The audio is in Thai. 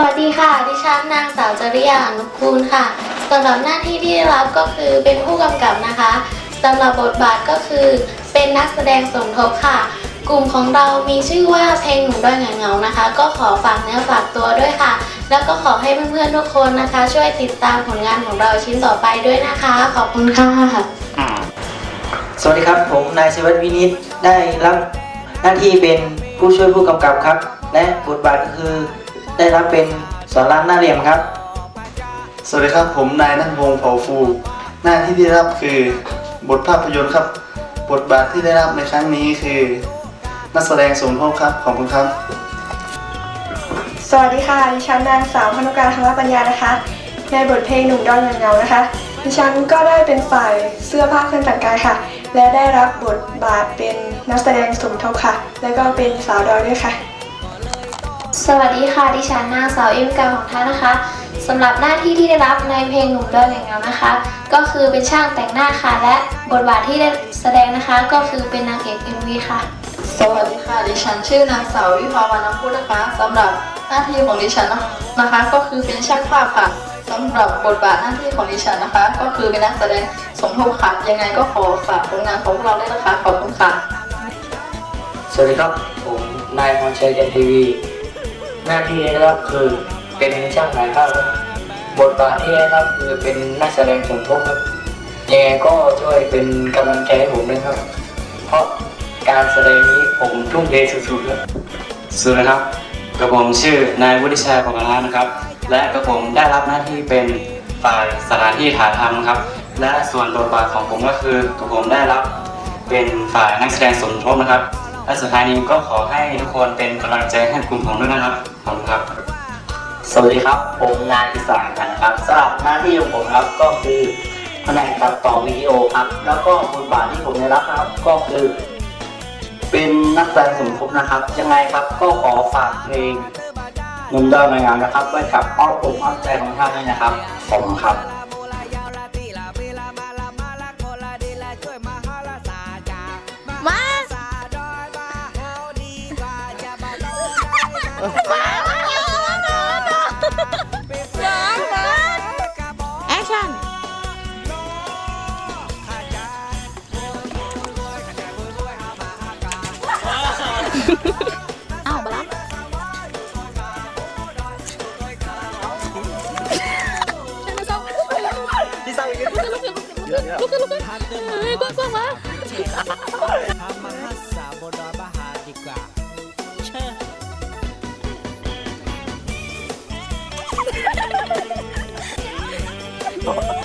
สวัสดีค่ะ ดิฉันนางสาวจริยานุกูลค่ะสำหรับหน้าที่ที่ได้รับก็คือเป็นผู้กำกับนะคะสำหรับบทบาทก็คือ เป็นนักแสดงสมทบค่ะ กลุ่มของเรามีชื่อว่าเพลงหนุ่มด้อยเหงาๆนะคะ ก็ขอฝากเนื้อฝากตัวด้วยค่ะ แล้วก็ขอให้เพื่อนๆทุกคนนะคะ ช่วยติดตามผลงานของเราชิ้นต่อไปด้วยนะคะ ขอบคุณค่ะสวัสดีครับ ผมนายศิวัตวินิตได้รับหน้าที่เป็นผู้ช่วยผู้กำกับครับ และบทบาทก็คือ ได้รับเป็นสอนรามหน้าเหลี่ยมครับ สวัสดีครับผมนายนัทพงศ์เผ่าฟู หน้าที่ที่ได้รับคือบทภาพยนตร์ครับ บทบาทที่ได้รับในครั้งนี้คือนักแสดงสมทบครับขอบคุณครับ สวัสดีค่ะ ดิฉันนางสาวพนุการธรรมปัญญานะคะ ในบทเพลงหนุ่มดอนเงาๆนะคะ ดิฉันก็ได้เป็นฝ่ายเสื้อผ้าเครื่องแต่งกายค่ะ และได้รับบทบาทเป็นนักแสดงสมทบค่ะ และก็เป็นสาวดอยด้วยค่ะ สวัสดีค่ะ ดิฉันนางสาวอิมกาของท่านนะคะสำหรับหน้าที่ที่ได้รับในเพลงหนุ่มด้อยเหงานะคะ ก็คือเป็นช่างแต่งหน้าค่ะ และบทบาทที่ได้แสดงนะคะ ก็คือเป็นนางเอก MV ค่ะ สวัสดีค่ะ ดิฉันชื่อนางสาววิภาวันน้ำพุนะคะสำหรับหน้าที่ของดิฉันนะคะ ก็คือเป็นช่างภาพค่ะสำหรับบทบาทหน้าที่ของดิฉันนะคะ ก็คือเป็นนักแสดงสมทบค่ะยังไงก็ขอฝากผลงานของพวกเราด้วยนะคะขอบคุณค่ะ สวัสดีครับ ผมนายพรชัยเจนทีวี หน้าที่ได้รับคือเป็นช่างถ่ายภาพครับบทบาทที่ได้รับคือเป็นนักแสดงสมทบครับยังไงก็ช่วยเป็นกำลังใจให้ผมด้วยครับ เพราะการแสดงนี้ผมทุ่มเทสุดๆครับสวัสดีครับกระผมชื่อนายวุฒิชัยปกรานะครับ และกระผมได้รับหน้าที่เป็นฝ่ายสถานที่ถ่ายทำครับ และส่วนบทบาทของผมก็คือกระผมได้รับเป็นฝ่ายนักแสดงสมทบนะครับ และสุดท้ายนี้ก็ขอให้ทุกคนเป็นกำลังใจให้กลุ่มผมด้วยนะครับขอบคุณครับ สวัสดีครับผมนายอิสานกันนะครับสำหรับหน้าที่ของผมครับก็คือแผนกตัดต่อวิดีโอครับ แล้วก็บทบาทที่ผมได้รับครับก็คือ เป็นนักแสดงสมทบนะครับ ยังไงครับก็ขอฝากเพลงนุ่มดาวในงานนะครับไว้กับอ้อมอกอ้อมใจของท่านด้วยนะครับขอบคุณครับ ลุกขึ้นลุกขึ้นเฮ้ยกว้างๆมาทำมาฮัสสาบดอยบาหาดีกว่าเชิญเ